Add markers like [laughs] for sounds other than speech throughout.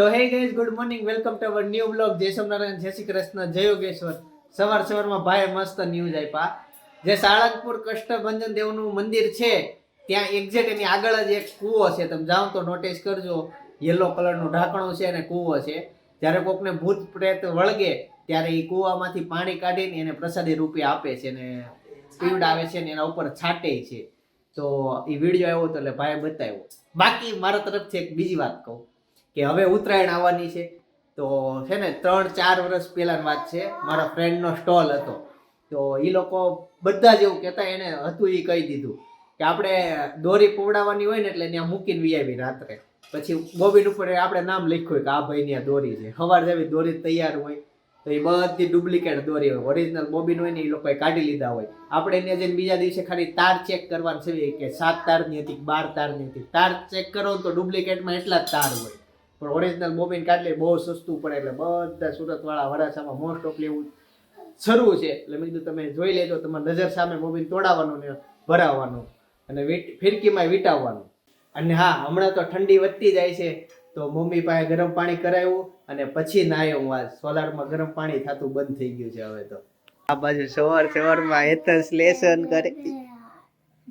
તો hey guys good morning welcome to our new blog જય સોમનારાયણ જય શ્રી કૃષ્ણ, જય યોગેશ્વર. સવાર સવારમાં ભાઈ મસ્ત ન્યૂઝ આપ્યા જે સાળંગપુર કષ્ટભંજન દેવનું મંદિર છે, ત્યાં એક્ઝેક્ટ એની આગળ જ એક કૂવો છે. તમે જાઓ તો નોટિસ કરજો યલો કલરનું ઢાંકણું છે અને કૂવો છે. જ્યારે કોકને ભૂત પ્રેત વળગે, ત્યારે એ કૂવામાંથી પાણી કાઢીને એને પ્રસાદી રૂપે આપે છે ને પીવડાવે છે ને એના ઉપર છાંટે છે. તો એ વીડિયો આવ્યો તો એટલે ભાઈએ બતાવ્યો. બાકી મારા તરફથી એક બીજી વાત કહું. કે હવે ઉત્તરાયણ આવવાની છે. તો છે ને, ત્રણ, ચાર વર્ષ પહેલાની વાત છે. મારા ફ્રેન્ડનો સ્ટોલ હતો. તો એ લોકો બધા જ એવું કહેતા એને હતું એ કહી દીધું કે આપણે દોરી પવડાવવાની હોય ને એટલે ત્યાં મૂકીને વીઆવી રાત્રે. પછી બોબીન ઉપર આપણે નામ લખ્યું કે આ ભાઈની આ દોરી છે. સવાર જેવી દોરી તૈયાર હોય તો એ બધી ડુપ્લિકેટ દોરી હોય. ઓરિજિનલ બોબીન હોય ને એ લોકોએ કાઢી લીધા હોય. આપણે એને જઈને બીજા દિવસે ખાલી તાર ચેક કરવાનું છે કે સાત તારની હતી બાર તારની હતી. તાર ચેક કરો તો ડુપ્લિકેટમાં એટલા જ તાર હોય. પણ ઓરિજિનલ બોબિન કાઢલે બહુ સસ્તું પડે એટલે બધા સુરતવાળા વરાછામાં મોસ્ટ ઓફ લેવું શરૂ છે. એટલે મેં કીધું તમે જોઈ લેજો, તમારી નજર સામે બોબિન તોડાવવાનું ને ભરાવવાનું અને ફિરકીમાં વીટાવવાનું. અને હા, હમણાં તો ઠંડી વધતી જાય છે, તો મમ્મી પાસે ગરમ પાણી કરાવ્યું અને પછી નાયો હું આ સોલારમાં ગરમ પાણી થતું બંધ થઈ ગયું છે હવે તો. આ બાજુ સવાર સવારમાં હેતસ લેસન કરે.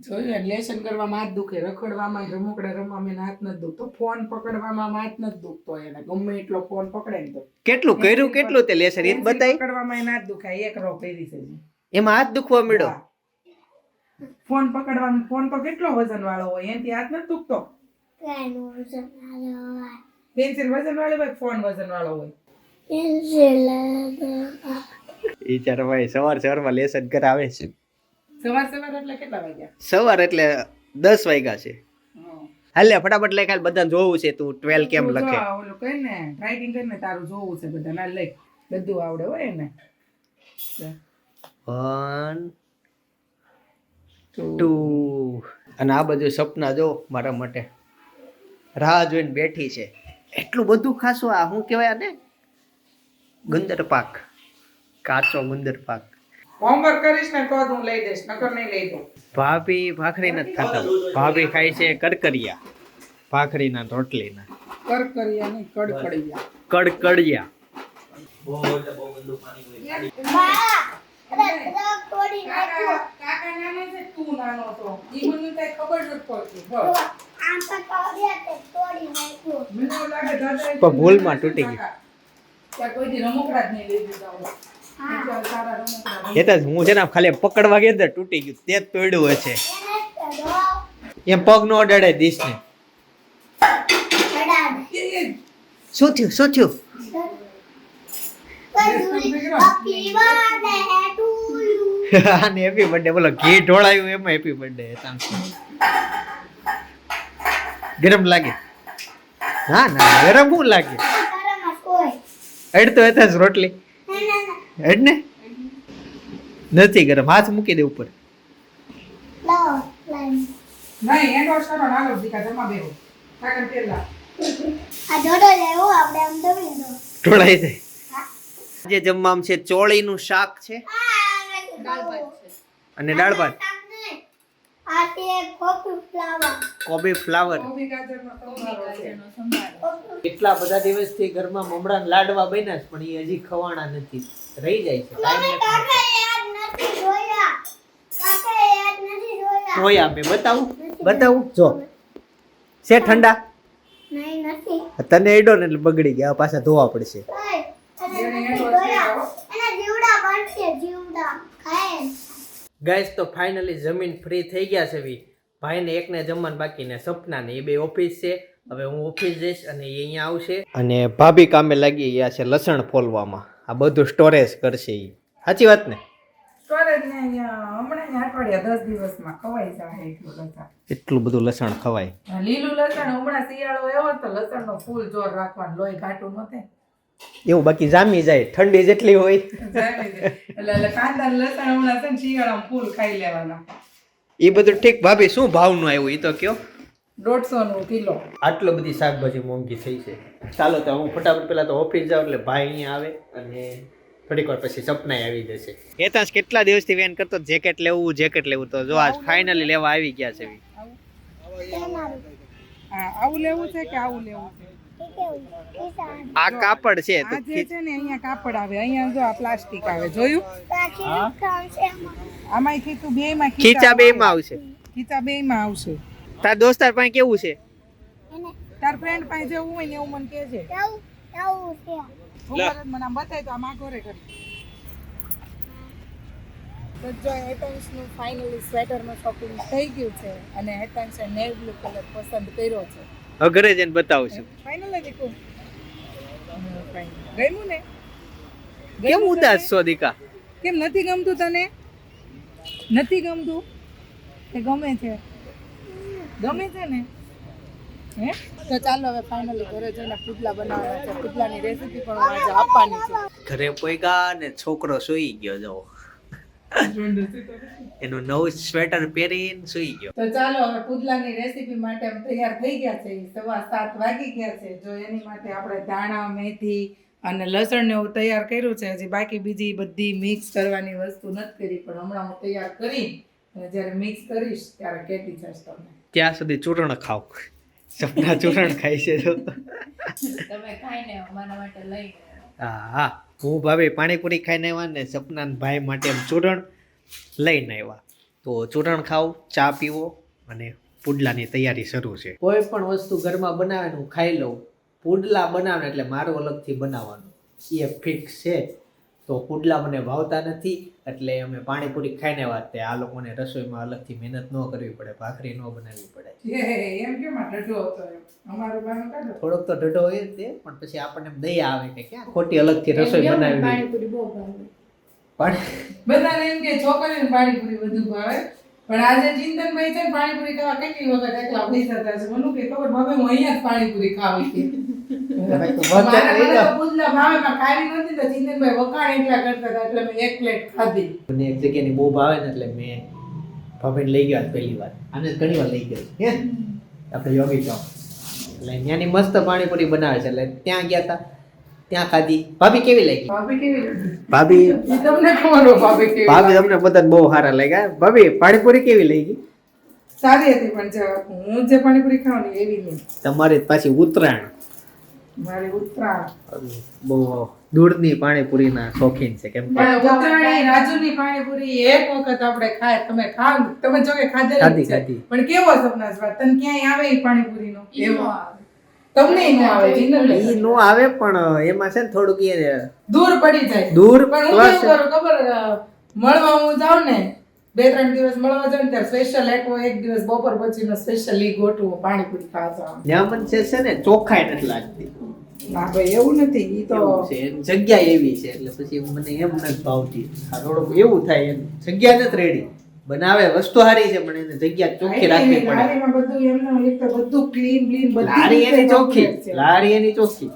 જોયું લેસન કરવામાં હાથ દુખે રખડવામાં રમકડા રમવામાં હાથ નથી દુખતો. ફોન પકડવામાં હાથ નથી દુખતો એને ગમે એટલો ફોન પકડે ને તો. કેટલું કર્યું કેટલું તે લેસન? એ બતાય. પકડવામાં એને હાથ દુખાય એક રો પહેરી છે એમાં હાથ દુખવા મળ્યો ફોન પકડવાનો ફોન તો કેટલો વજન વાળો હોય એનાથી હાથ નથી દુખતો. પેન્સિલ વજન વાળો હોય ફોન વજન વાળો હોય એ ચાર ભાઈ સવાર સવારમાં લેસન કરાવે છે. સવાર સવાર એટલે કેટલા વાગ્યા? સવાર એટલે દસ વાગ્યા છે. હાલે ફટાફટ લઈ ખાલી બધાને જોવું છે તું ટ્વેલ કેમ લખે. ઓલું કઈ ને રાઇટિંગ કરીને તારું જોવું છે બધા ના લઈ બધું આવડે હોય ને વન ટુ અને આ બધું સપના જો મારા માટે. રાહ જોઈને બેઠી છે. એટલું બધું ખાસું આ શું કહેવાય આને? ગુંદર પાક કાચો ગુંદર પાક હોમવર્ક કરીશ ને તો જ હું લઈ દઈશ નકર નહીં લઈ દઉં. ભાભી ભાખરી નથી ખાતા. ભાભી ખાય છે કરકરિયા ભાખરીના રોટલીના. કરકરિયા નહીં કડકડિયા. કડકડિયા. કાકા નાનો છે તું નાનો હતો ઈ મને કઈ ખબર નથી પડતી. બસ મને એવું લાગે દાદાએ પણ ભૂલમાં તૂટી ગયું. કોઈ રમકડા જ નહીં લઈ દીધા એ તો હું છે ને ખાલી પકડવા ગયો ને તૂટી ગયું. તે જ તોડ્યું હશે એમ પગ નો અડાડે દીશ ને એ, એ, શું થયું? શું થયું? અને હેપી બર્થડે બોલો ઘી ઢોળાયું એમાં હેપી બર્થડે ગરમ લાગે. હા ના ગરમ શું લાગે? અડતો હતા જ રોટલી. અડ ને? નથી ગરમ હાથ મૂકી દે ઉપર. જે જમવામાં છે ચોળીનું શાક છે. અને દાળ ભાત. કોબી ફ્લાવર. કોબી ગાજરનો એટલા બધા દિવસથી ઘરમાં મમરા લાડવા બન્યા છે પણ એ હજી ખવાણા નથી. રહી જાય છે. જોયા. મેં બતાવું? બતાવું? જો. છે ઠંડા? તને એડો ને એટલે બગડી ગયા. પાછા ધોવા પડશે. ગાઈસ તો ફાઇનલી જમીન ફ્રી થઈ ગયા છે વી ભાઈને એકને જમવાનું બાકી ને સપના ને એ બે ઓફિસ છે. હવે હું ઓફિસ જઈશ અને એ અહીંયા આવશે. અને ભાભી કામે લાગી ગયા છે લસણ ફોલવામાં. આ બધું સ્ટોરેજ કરશે એ સાચી વાત ને? એટલું બધું લસણ ખવાય. લીલું લસણ હમણાં શિયાળો એવો તો લસણ નો ફૂલ જોર રાખવાનું લોહી ઘાટું ન થાય. એવું બાકી જામી જાય ઠંડી જેટલી હોય. એટલે એટલે કાંદા લસણ હમણાં છે શિયાળામાં ફૂલ ખાઈ લેવાના. એ બધું ઠીક ભાભી શું ભાવનું આવ્યું? એ તો કયો. દોઢસો નું કિલો. આટલો બધી શાકભાજી મોંઘી થઈ છે. ચાલો તો હું ફટાફટ પહેલા તો ઓફિસ જાઉં એટલે ભાઈ અહીંયા આવે અને થોડીક વાર પછી સપનાય આવી જશે. હેતાંશ કેટલા દિવસથી વેન કરતો? જેકેટ લેવું જેકેટ લેવું તો જો આજ ફાઇનલી લેવા. આવી ગયા છે. આવું લેવું છે કે આવું લેવું છે? આ કાપડ છે તો જે છે ને અહીંયા કાપડ આવે અહીંયા જો આ પ્લાસ્ટિક આવે જોયું? આમાં ખીચું બે માં ખીચા બે માં આવશે. ખીચા બે માં આવશે. તાર દોસ્તાર પાસે કેવું છે? તાર ફ્રેન્ડ પાસે જેવું હોય ને એવું મને કહે છે જ મને બતાય તો આમ આ ઘરે કરી. તો જો હેટન્સનું ફાઇનલી સ્વેટરનું શોપિંગ થઈ ગયું છે અને હેટન્સે નેવ બ્લુ કલર પસંદ કર્યો છે. હવે ઘરે જઈને બતાવું છું. ફાઇનલ ગમ્યું ને? કેમ ઉદાસ છો દીકા? કેમ નથી ગમતું તને? નથી ગમતું? કે ગમે છે. ગમે છે ને? હે? તો ચાલો હવે ફાઇનલી ઘરે જઈને પુડલા બનાવવાના છે. પુડલાની રેસીપી પણ આજે આપવાની છે. ઘરે પોઈગા ને છોકરો સૂઈ ગયો જો. [laughs] એનું નવું સ્વેટર પહેરીને સૂઈ ગયો. તો ચાલો હવે પુડલાની રેસીપી માટે અમે તૈયાર થઈ ગયા છે. સવા સાત વાગી ગયા છે. જો એની માટે આપણે ધાણા મેથી અને લસણ ને એવું તૈયાર કર્યું છે. હજી બાકી બીજી બધી મિક્સ કરવાની વસ્તુ નથી કરી પણ હમણાં હું તૈયાર કરી અને જ્યારે મિક્સ કરીશ ત્યારે કેતી જશ તમને. ત્યાં સુધી ચૂરણ ખાવ સપના ચૂરણ ખાય છે જો તમે ખાઈને અમારા માટે લઈ હા હા. હું ભાભી પાણીપુરી ખાઈને આવ્યા ને સપનાન ભાઈ માટે ચૂરણ લઈને આવ્યા. તો ચૂરણ ખાવ ચા પીવો અને પુડલાની તૈયારી શરૂ છે. કોઈ પણ વસ્તુ ઘરમાં બનાવે ખાઈ લઉં પુડલા બનાવે એટલે મારું અલગથી બનાવવાનું. એ ફિક્સ છે. તો કુડલા મને ભાવતા નથી એટલે અમે પાણીપુરી ખાઈને વાત આ લોકોને રસોઈમાં અલગથી મહેનત ન કરવી પડે ભાખરી ન બનાવવી પડે. એમ કેમ ઢઢો હતો અમારું બાનું કાઢો. થોડોક તો ઢઢો હોય તે પણ પછી આપણને દયા આવે કે ક્યાં ખોટી અલગથી રસોઈ બનાવી પણ બધાને એમ કે છોકરીને પાણીપુરી વધુ ભાવે. પણ આજે ચિંતનભાઈ છે ને પાણીપુરી ખાવા કેટલી વખત એકલા પૈસા થશે મને કે ખબર ભાવે હું અહીંયા જ પાણીપુરી ખાવી તો. તો તો એક જગ્યાની બહુ ભાવે ને એટલે મેં ભાભીને લઈ ગયા પહેલી વાર. આને ઘણી વાર લઈ ગયો હે? આપણે યોગી ચોક. એટલે ત્યાંની મસ્ત પાણીપુરી બનાવે છે એટલે ત્યાં ગયા હતા ત્યાં ખાધી. ભાભી કેવી લાગી? ભાભી કેવી ભાભી? તમને ખબર ભાભી કેવી ભાભી તમને બધાને બહુ સારા લાગ્યા. ભાભી પાણીપુરી કેવી લાગી? સારી હતી પણ હું જે પાણીપુરી ખાવાની ને એવી નહીં. તમારી પાછી ઉત્તરાયણ. મારી ઉત્તરાયણ. બહુ દૂરની પાણીપુરીના શોખીન છે કેમ કે? રાજુની પાણીપુરી એક વખત આપણે ખાય તમે ખાવ તમે જો કે ખાધેલી ખાધી, છે. ખાધી. પણ કેવો સપના સ્વાદ તને ક્યાંય આવે પાણીપુરી પાણીપુરીનો? એવો. તમને ય આવે ઈ નો આવે પણ એમાં છે ને થોડુંક એ દૂર પડી જાય. દૂર પણ હું ખબર મળવા હું જાઉં ને બે ત્રણ દિવસ મળવા જાય ને ત્યારે સ્પેશિયલ એક એક દિવસ બપોર પછીનો સ્પેશિયલ ઈ ગોઠવું પાણીપુરી ખાવા ત્યાં છે છે ને? ચોખ્ખાઈ નથી લાગતી. ના ભાઈ એવું નથી ઈ તો જગ્યા એવી છે એટલે પછી મને એમ નથી ભાવતી. આ થોડુંક એવું થાય એમ. જગ્યા નથી રેડી. બનાવે વસ્તુ સારી છે પણ એને જગ્યા ચોખ્ખી રાખવી પડે. લારીમાં બધું એમનું એક તો બધું ક્લીન ક્લીન બધું લારી એની ચોખ્ખી લારી એની ચોખ્ખી.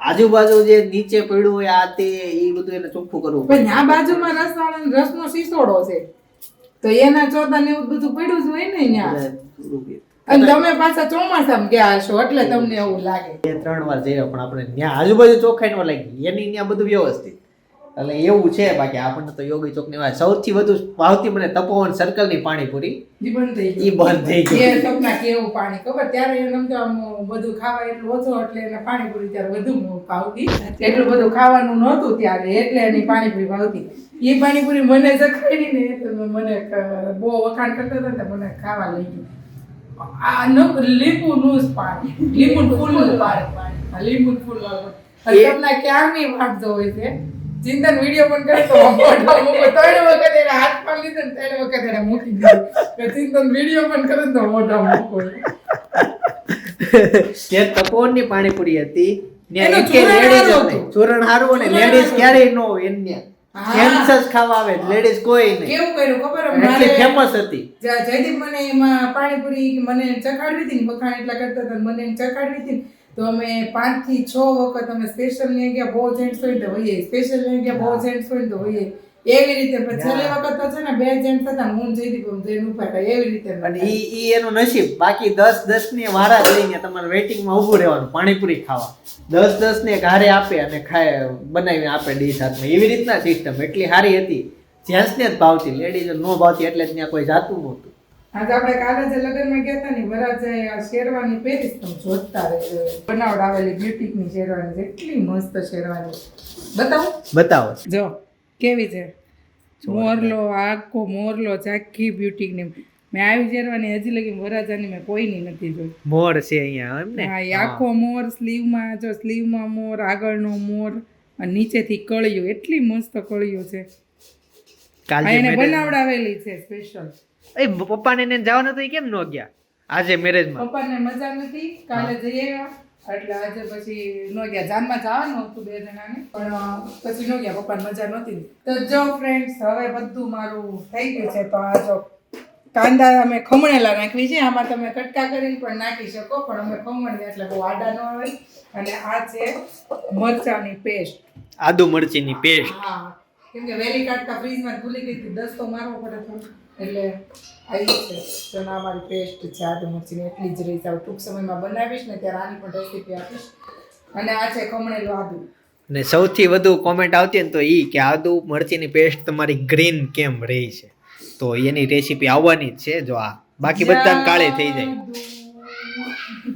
આજુબાજુ જે નીચે પડ્યું હોય આ તે એ બધું એને ચોખ્ખું કરવું પણ આ બાજુમાં રસવાળા રસનો સીસોડો છે. તો એના ચોથા ને એવું બધું પડ્યું જ હોય ને. અને તમે પાછા ચોમાસામાં ગયા હશો એટલે તમને એવું લાગે. ત્રણ વાર જઈએ પણ આપણે ત્યાં આજુબાજુ ચોખ્ખાઈ ન લાગી એની ત્યાં બધું વ્યવસ્થિત. એટલે એવું છે બાકી આપણને તો યોગી ચોકની વાત સૌથી વધુ ભાવતી મને તપોવન સર્કલની પાણીપુરી. ઈ બંધ થઈ ગઈ. બંધ થઈ ગયું. એ સપના કેવું પાણી ખબર? ત્યારે એમ તો બધું ખાવા એટલું ઓછું એટલે એને પાણીપુરી ત્યારે વધુ ભાવતી. એટલું બધું ખાવાનું નહોતું ત્યારે એટલે એની પાણીપુરી ભાવતી. એ પાણીપુરી મને જખાડી ને એટલે મને બહુ વખાણ કરતા હતા ને મને ખાવા લઈ ગયું આ ન લીંબુ નું જ પાણી. લીંબુ ફૂલનું પાણી. આ લીંબુ ફૂલ તમને ક્યારની વાત જોવે છે? ચિંતન વીડિયો પણ કરે તો ત્રણ વખત એને હાથમાં લીધો ને ત્રણ વખત એને મૂકી દીધો. ચિંતન વીડિયો પણ કરે તો મોટા મૂકો. જે તપોવનની પાણીપુરી હતી? ચૂરણ હારું અને લેડીઝ ક્યારેય ન એને જેન્ટ્સ ખાવા આવે લેડીઝ કોઈ નહીં. કેવું કર્યું ખબર? મારે ફેમસ હતી. જયદીપ મને એમાં પાણીપુરી મને ચખાડવી હતી ને વખાણ એટલા કરતા હતા મને ચખાડવી હતી તો અમે પાંચથી છ વખત અમે સ્પેશિયલ ને ગયા બહુ જેન્ટ્સ હોય તો હોઈએ. સ્પેશિયલ ને ગયા બહુ જેન્ટ્સ હોય તો હોઈએ. એવી રીતે પછી છેલ્લી વખત તો છે ને બે જેન્ટ્સ હતા હું જઈ જયદીપ આમ જઈને ઊભા રહ્યા એવી રીતે પણ અને ઈ ઈ એનું નસીબ. બાકી દસ દસની વારા જઈને લઈને તમારે વેઇટિંગમાં ઊભું રહેવાનું પાણીપુરી ખાવા. દસ દસ ને ઘારે આપે અને ખાય બનાવીને આપે ડીશ હાથમાં. એવી રીતના સિસ્ટમ એટલી સારી હતી. જેન્ટ્સ ને જ ભાવતી. લેડીઝ નો ભાવતી એટલે ત્યાં કોઈ જાતું નહોતું. આજે આપણે કાલે જે લગ્નમાં ગયા હતા ને વરાજે આ શેરવાની પહેરીશ તમે જોતા રહેજો બનાવડાવેલી બ્યુટીકની શેરવાની એટલી મસ્ત શેરવાની બતાવો. બતાવો. જો કેવી છે? મોરલો આખો મોરલો ચાખી બ્યુટીકની. મેં આવી શેરવાની હજી લગી વરાજાની મેં કોઈની નથી જોઈ. મોર છે અહીંયા એમ ને? હા એ આખો મોર સ્લીવમાં જો સ્લીવમાં મોર આગળનો મોર અને નીચેથી કળિયું. એટલી મસ્ત કળિયું છે. કાલે એને બનાવડાવેલી છે સ્પેશિયલ એ પપ્પાને એને જવાનું હતું કેમ ન ગયા? આજે મેરેજમાં પપ્પાને મજા નથી. કાલે જઈ આવ્યા. એટલે આજે પછી ન ગયા. જાનમાં જવાનું હતું બે જણાને. પણ પછી ન ગયા. પપ્પાને મજા નહોતી. તો જો ફ્રેન્ડ્સ હવે બધું મારું થઈ ગયું છે. તો આ જો કાંદા અમે ખમણેલા નાખવી છે. આમાં તમે કટકા કરીને પણ નાખી શકો. પણ અમે ખમણીએ એટલે બહુ આડા ન આવે અને આ છે મરચાની પેસ્ટ આદુ મરચીની પેસ્ટ હા. કેમ કે વેલી કાઢતા ફ્રીજમાં ભૂલી ગઈ હતી. દસ તો મારવો પડે થોડું એટલે આવી છે. ચણા ના મારી પેસ્ટ છે આદુ મરચીની એટલી જ રહી સાવ ટૂંક સમયમાં બનાવીશ ને ત્યારે આની પણ રેસીપી આપીશ. અને આ છે ખમણેલું આદુ. ને સૌથી વધુ કોમેન્ટ આવતી ને તો એ કે આદુ મરચીની પેસ્ટ તમારી ગ્રીન કેમ રહી છે? તો એની રેસીપી આવવાની જ છે જો આ. બાકી બધા કાળે થઈ જાય.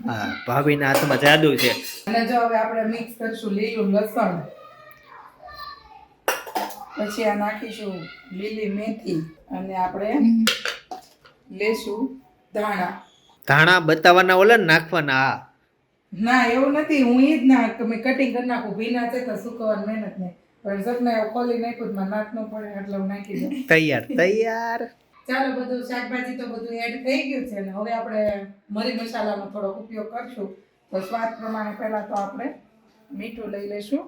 હા ભાભીના હાથમાં જાદુ છે. અને જો હવે આપણે મિક્સ કરશું લીલું લસણ. પછી આ નાખીશું લીલી મેથી અને આપણે લેશું ધાણા. ધાણા બતાવવાના ઓલા નાખવાના આ ના એવું નથી હું એ જ ના તમે કટિંગ કરી નાખું ભીના છે તો સુકવાની મહેનત નહીં. પણ સપના એવું ખોલી નાખ્યું તો મને નાખ ન પડે એટલે હું નાખી દઉં. તૈયાર તૈયાર. ચાલો બધું શાકભાજી તો બધું એડ થઈ ગયું છે ને હવે આપણે મરી મસાલાનો થોડોક ઉપયોગ કરશું. તો સ્વાદ પ્રમાણે પહેલા તો આપણે મીઠું લઈ લઈશું.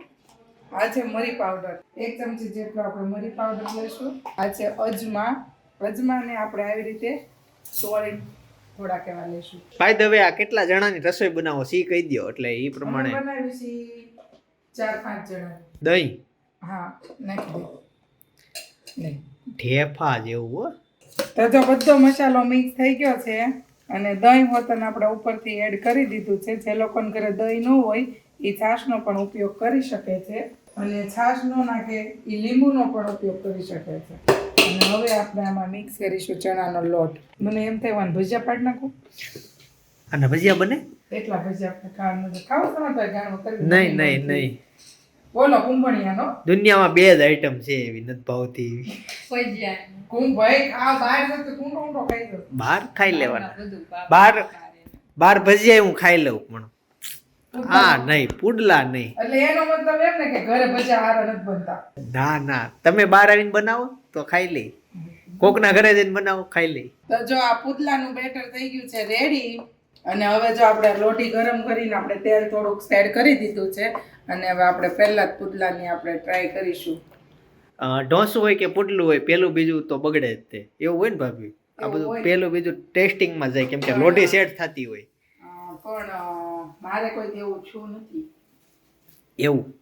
આ છે મરી પાવડર એક ચમચી જેટલો આપણે મરી પાવડર લઈશું. આ છે અજમા અજમાને આપણે આવી રીતે સોળી થોડાક કેવા લઈશું. ભાઈ દવે આ કેટલા જણાની રસોઈ બનાવો સી કહી દો એટલે એ પ્રમાણે. બનાવી છે ચાર પાંચ જણા. દહીં? હા નાખી દે. ઢેફા જેવું હો. તો જો બધો મસાલો મિક્સ થઈ ગયો છે અને દહીં હોતન આપણે ઉપરથી એડ કરી દીધું છે. જે લોકોને ઘરે દહીં ન હોય એ છાશનો પણ ઉપયોગ કરી શકે છે. અને છાશ ન નાખે એ લીંબુનો પણ ઉપયોગ કરી શકે છે. અને હવે આપણે આમાં મિક્સ કરીશું ચણાનો લોટ. મને એમ થાય વાન ભજીયા પાડી નાખું? અને ભજીયા બને? એટલા ભજીયા આપણે ખાવાનું નથી ખાવું તો નહીં નહીં નહીં. બોલો કુંભણિયાનો. દુનિયામાં બે જ આઈટમ છે એવી નથી ભાવતી એવી. કુંભ ભાઈ આ બહાર જતો કુંડો ઊંડો ખાઈ દો બહાર ખાઈ લેવાના. બહાર બહાર ભજીયા હું ખાઈ લઉં પણ. હા નહીં પુડલા નહીં. એટલે એનો મતલબ એમ ને કે ઘરે ભજીયા હારા નથી બનતા. ના ના તમે બહાર આવીને બનાવો તો ખાઈ લઈ કોકના ઘરે જઈને બનાવો ખાઈ લઈ તો જો આ પુતલાનું બેટર થઈ ગયું છે રેડી અને હવે જો આપણે લોટી ગરમ કરીને આપણે તેલ થોડુંક એડ કરી દીધું છે અને હવે આપણે પહેલા જ પુડલાની આપણે ટ્રાય કરીશું. ઢોસું હોય કે પુડલું હોય પેલું બીજું તો બગડે જ તે. એવું હોય ને ભાભી? આ બધું પેલું બીજું ટેસ્ટિંગમાં જાય કેમ કે લોટી સેટ થતી હોય. પણ મારે કોઈ એવું છું નથી. એવું?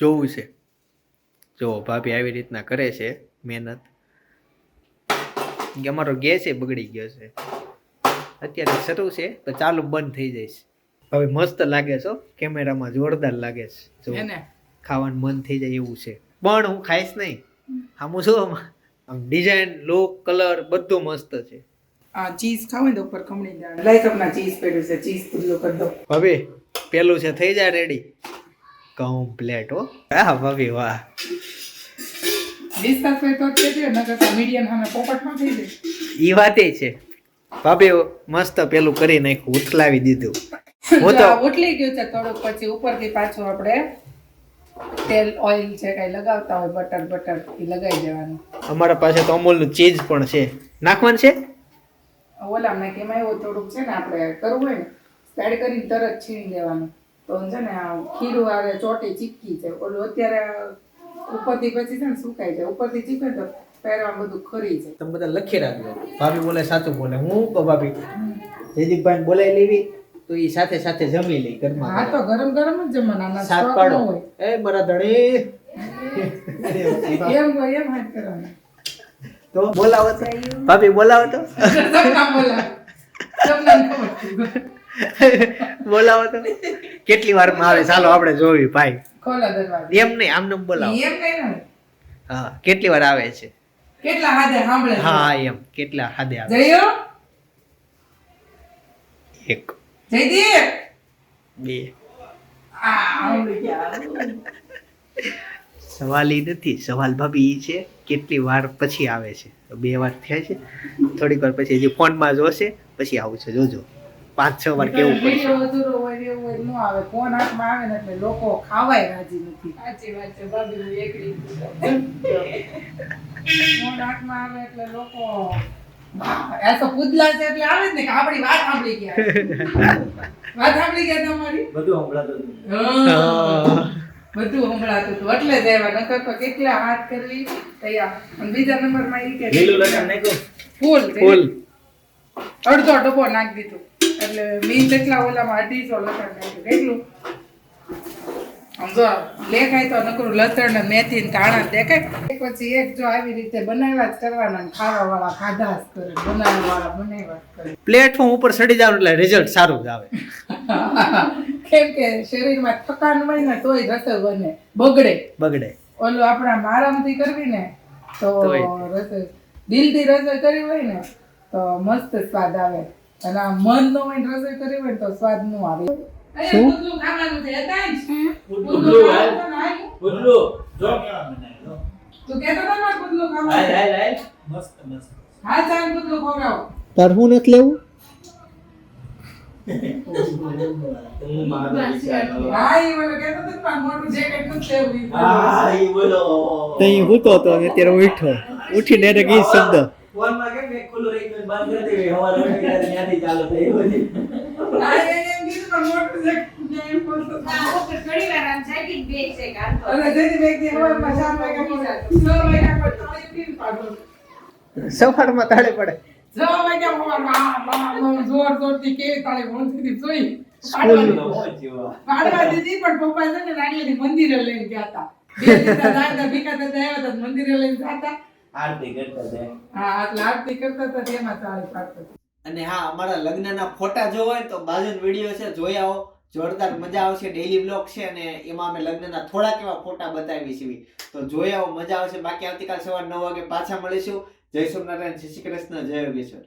જોવું છે. જો ભાભી આવી રીતના કરે છે મહેનત. કે અમારો ગેસ એ બગડી ગયો છે. અત્યારે શરૂ છે તો ચાલુ બંધ થઈ જઈશ હવે મસ્ત લાગે છે હો. કેમેરામાં જોરદાર લાગે છે. જો ને? ખાવાનું મન થઈ જાય એવું છે. પણ હું ખાઈશ નહીં. આમ શું આમ ડિઝાઇન લુક કલર બધું મસ્ત છે. આ ચીઝ ખાવ તો ઉપર ખમણી દાળ લઈ સપના ચીઝ પડ્યું છે ચીઝ પૂરીઓ કરી દો. ભાભી પેલું છે થઈ જાય રેડી કમ્પ્લેટ હો. હા ભાભી વાહ. ડિસ્કસ હોય તો જ કહેજો નકર તો મીડિયમ સામે પોપટમાં થઈ જાય ઈ વાતે છે. ભાભી મસ્ત પેલું કરી નાખ્યું ઉથલાવી દીધું. હું તો ગયું છે થોડુંક પછી ઉપરથી પાછું આપણે તેલ ઓઇલ છે કઈ લગાવતા હોય બટર બટર એ લગાવી દેવાનું. અમારા પાસે તો અમૂલનું ચીઝ પણ છે. નાખવાનું છે? ઓલા નાખી એમાં એવું થોડુંક છે ને આપણે કરવું હોય ને સ્પ્રેડ કરીને તરત છીણી લેવાનું. તો છે ને ખીરું આવે ચોટી ચીપકી છે. ઓલું અત્યારે ઉપરથી પછી છે ને સુકાઈ જાય. ઉપરથી ચીપકે તો પહેરવા બધું ખરી છે તમે બધા લખી રાખજો. ભાભી બોલે સાચું બોલે. હું કહું ભાભી? જયદીપભાઈ બોલાવી લેવી તો એ સાથે સાથે જમી લે હા તો ગરમ ગરમ જ જમવાના. સાત પાડો. એ મારા ધણી એમ એમ હાથ કરવાના. તો બોલાવો તો. ભાભી બોલાવો તો. બોલાવો તો. કેટલી વારમાં આવે? ચાલો આપણે જોવી ભાઈ. એમ નહીં આમને બોલાવો. હા કેટલી વાર આવે છે? કેટલા હાદે સાંભળે હા એમ. કેટલા હાદે આવે જયો એક. જયદીપ બે. આ આવડી ગયા. સવાલ એ નથી સવાલ ભાભી એ છે કેટલી વાર પછી આવે છે? તો બે વાર થયા છે. થોડીક વાર પછી હજી ફોનમાં જોશે પછી આવું છે જોજો. પાંચ છ વાર કેવું પડશે? અધૂરો હોય એવું હોય ન આવે. ફોન હાથમાં આવે ને એટલે લોકો ખાવાય રાજી નથી. સાચી વાત છે ભાભી હું એકલી ફોન હાથમાં આવે એટલે લોકો આ તો પૂતલા છે એટલે આવે ને કે આપણી વાત સાંભળી ગયા. [laughs] વાત સાંભળી ગયા તમારી? બધું સાંભળાતું હા. બધું સંભળાતું હતું. એટલે જ આવ્યા. નકર તો કેટલા હાથ કરવી? તૈયાર. અને બીજા નંબરમાં એ કે લીલું લસણ નાખ્યું? ફૂલ. ફૂલ. અડધો ડબ્બો નાખી દીધો. એટલે મીન જેટલા ઓલામાં અઢીસો લસણ નાખ્યું. કેટલું? લેખાય તો નકરું લસણ ને મેથી ને ધાણા દેખાય. એક પછી એક જો આવી રીતે બનાવ્યા જ કરવાના ને ખાવા વાળા ખાધા જ કરે. બનાવવા વાળા બનાવ્યા જ કરે. પ્લેટફોર્મ ઉપર સડી જાવ એટલે રિઝલ્ટ સારું જ આવે. [laughs] કેમ કે શરીરમાં થકાન હોય ને તોય રસોઈ બને. બગડે. બગડે. ઓલું આપણા આરામથી કરવી ને તો રસોઈ દિલથી રસોઈ કરી હોય ને તો મસ્ત સ્વાદ આવે. અને આ મન નો હોય રસોઈ કરી હોય તો સ્વાદ નો આવે. શું? ખાવાનું છે. તું. મસ્ત, મસ્ત. હા ચાલ તાર હું નથી લેવું? [laughs] હું મારો વિચાર હા ને મોટું ઈ બોલો. તઈ હૂતો અને ઉઠો ઉઠી ડાયરેક્ટ ઈ શબ્દ ફોનમાં કેમ એક ખુલ્લું રહી ગયું, બંધ કરી દેવી. સવારે ઉઠી ત્યારે ત્યાંથી ચાલુ થયું. હા, એમ કીધું પણ મોટું jacket એમ બોલતો હતો. ના, ઘણી વાર આમ જાગીને બે છે કે તો. અને જેથી વ્યક્તિ સવારમાં સાત વાગ્યા પર છ વાગ્યા પર તાળી પીને પાડો. સવારમાં તાળે પડે છ વાગ્યા પર બા, બા, બા, જોર જોરથી કેવી તાળી ભણતી હતી જોઈ. સ્કૂલ. પાડવા મોજ જેવા. પાડવા દીધી પણ પપ્પા છે ને નાનીથી મંદિરે લઈને ગયા હતા બે દીધા દાદા ભીખા દાદા આવ્યા હતા મંદિરે લઈને જાતા આરતી કરતા જાય. હા એટલે આરતી કરતા હતા તેમાં તાળી પાડતા અને હા અમારા લગ્નના ફોટા જોવા હોય તો બાજુનો વીડિયો છે જોઈ આવો જોરદાર મજા આવશે ડેઈલી બ્લોગ છે અને એમાં અમે લગ્નના થોડાક એવા ફોટા બતાવી છીએ તો જોઈ આવો મજા આવશે બાકી આવતીકાલ સવાર નવ વાગે પાછા મળીશું જય સોમનારાયણ જય શ્રી કૃષ્ણ જય યોગેશ્વર.